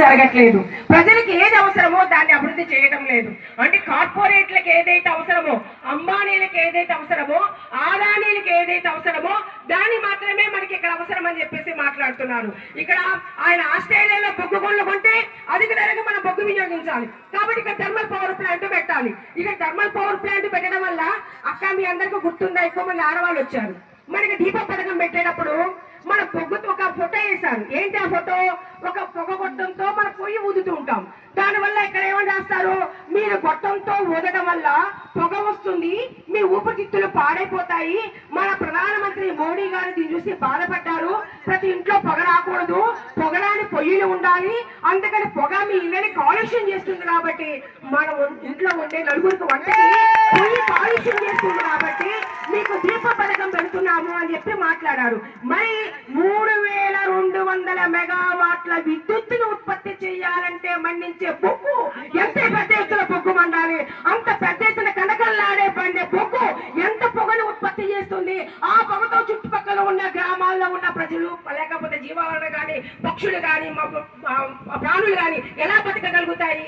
జరగట్లేదు. ప్రజలకు ఏది అవసరమో దాన్ని అభివృద్ధి చేయడం లేదు. అంటే కార్పొరేట్లకు ఏదైతే అవసరమో అంబానీలకు ఏదైతే అవసరమో ఆదానీలకు ఏదైతే అవసరమో దాన్ని మాత్రమే మనకి ఇక్కడ అవసరం అని చెప్పేసి మాట్లాడుతున్నారు. ఇక్కడ ఆయన ఆస్ట్రేలియాలో బొగ్గు గొల్లు కొంటే అధిక ధరకు మనం బొగ్గు వినియోగించాలి. కాబట్టి ఇక్కడ థర్మల్ పవర్ ప్లాంట్ పెట్టాలి. ఇక్కడ థర్మల్ పవర్ ప్లాంట్ పెట్టడం వల్ల అక్క మీ అందరికీ గుర్తుందా? ఎక్కువ మంది ఆడవాళ్ళు వచ్చారు. మనకి దీప పథకం పెట్టేటప్పుడు మన పొగ్గుతో ఒక ఫోటో వేశారు. ఏంటి ఆ ఫోటో? ఒక పొగ గొట్టంతో మన పొయ్యి ఊదుతూ ఉంటాం. దానివల్ల ఇక్కడ ఏమని రాస్తారు? మీరు గొట్టంతో ఊదడం వల్ల పొగ వస్తుంది మీ ఊపిరితిత్తులు పాడైపోతాయి. మన ప్రధానమంత్రి మోడీ గారు దీన్ని చూసి బాధపడ్డారు. ప్రతి ఇంట్లో పొగ రాకూడదు. పొగరాని పొయ్యిలు ఉండాలి. అందుకని పొగ మీ ఇళ్ళని కాలుష్యం చేస్తుంది కాబట్టి మన ఇంట్లో ఉండే నలుగురికి వంటకి పొయ్యి కాలుష్యం చేస్తుంది కాబట్టి పథకం అని చెప్పి మాట్లాడారు. మరి మూడు వేల రెండు వందల మెగావాట్ల విద్యుత్తును ఉత్పత్తి చేయాలంటే మండించే బొగ్గు ఎంత పెద్ద ఎత్తున బొగ్గు మండాలి? అంత పెద్ద ఎత్తున కనకల్లాడే పండే బొగ్గు ఎంత పొగను ఉత్పత్తి చేస్తుంది? ఆ పొగతో చుట్టుపక్కల ఉన్న గ్రామాల్లో ఉన్న ప్రజలు లేకపోతే జీవాలను కానీ పక్షులు కానీ ప్రాణులు కానీ ఎలా బతకగలుగుతాయి?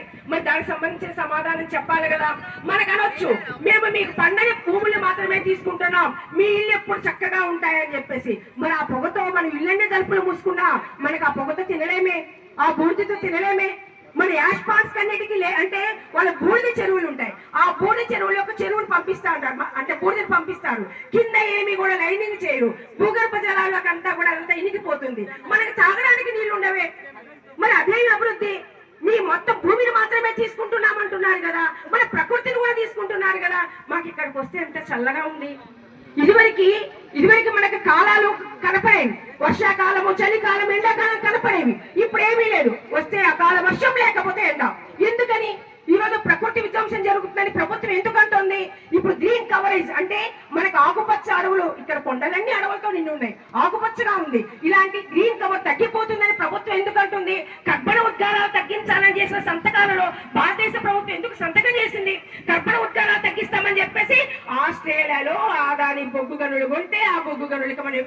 దానికి సంబంధించిన సమాధానం చెప్పాలి కదా? మనకు అనొచ్చు. మేము మీకు పండగ భూములు మాత్రమే తీసుకుంటున్నాం. మీ ఇల్లు ఎప్పుడు చక్కగా ఉంటాయని చెప్పేసి. మరి ఆ పొగతో మన ఇళ్ళన్నీ తలుపులు మూసుకున్నా మనకు ఆ పొగతో తినలేమే. ఆ బూడిదతో తినలేమే. మన యాష్ పాన్స్ కన్నిటికి లే అంటే వాళ్ళ బూడిద చెరువులు ఉంటాయి. ఆ బూడిద చెరువులకు చెరువులు పంపిస్తా ఉంటారు అంటే బూడిదలు పంపిస్తారు. కింద ఏమి కూడా లైనింగ్ చేయరు. భూగర్భ జలాలకు అంతా కూడా అంతా ఇనికిపోతుంది. మనకి తాగడానికి నీళ్ళు ఉండవే మరి అదే అభివృద్ధి మీ మొత్తం భూమిని మాత్రమే తీసుకుంటున్నామంటున్నారు కదా మన ప్రకృతిని ఉన్నారు కదా మాకు ఇక్కడికి వస్తే ఎంత చల్లగా ఉంది. ఇదివరకు ఇదివరకు మనకు కాలాలు కనపడేవి. వర్షాకాలము చలికాలం ఎండాకాలం కనపడేవి. ఇప్పుడు ఏమీ లేదు. వస్తే అకాల వర్షం లేకపోతే ఎండ. ఎందుకని? ఈ రోజు ప్రకృతి విధ్వంసం జరుగుతుందని ప్రభుత్వం ఎందుకు అంటుంది? ఇప్పుడు గ్రీన్ కవరేజ్ అంటే మనకు ఆకుపచ్చ అడవులు ఇక్కడ కొండలన్నీ అడవులతో నిండి ఉన్నాయి. ఆకుపచ్చగా ఉంది. ఇలాంటి గ్రీన్ కవర్ తగ్గిపోతుందని ప్రభుత్వం ఎందుకు అంటుంది? కర్బన ఉద్గారాలు తగ్గించాలని చేసిన సంతకాలలో భారతదేశ ప్రభుత్వం ఎందుకు సంతకం చేసింది? కర్పణ ఉద్గారాలు తగ్గిస్తామని చెప్పేసి ఆస్ట్రేలియాలో ఆదాని బొగ్గు గనులు కొంటే ఆ బొగ్గు గనులకి మనం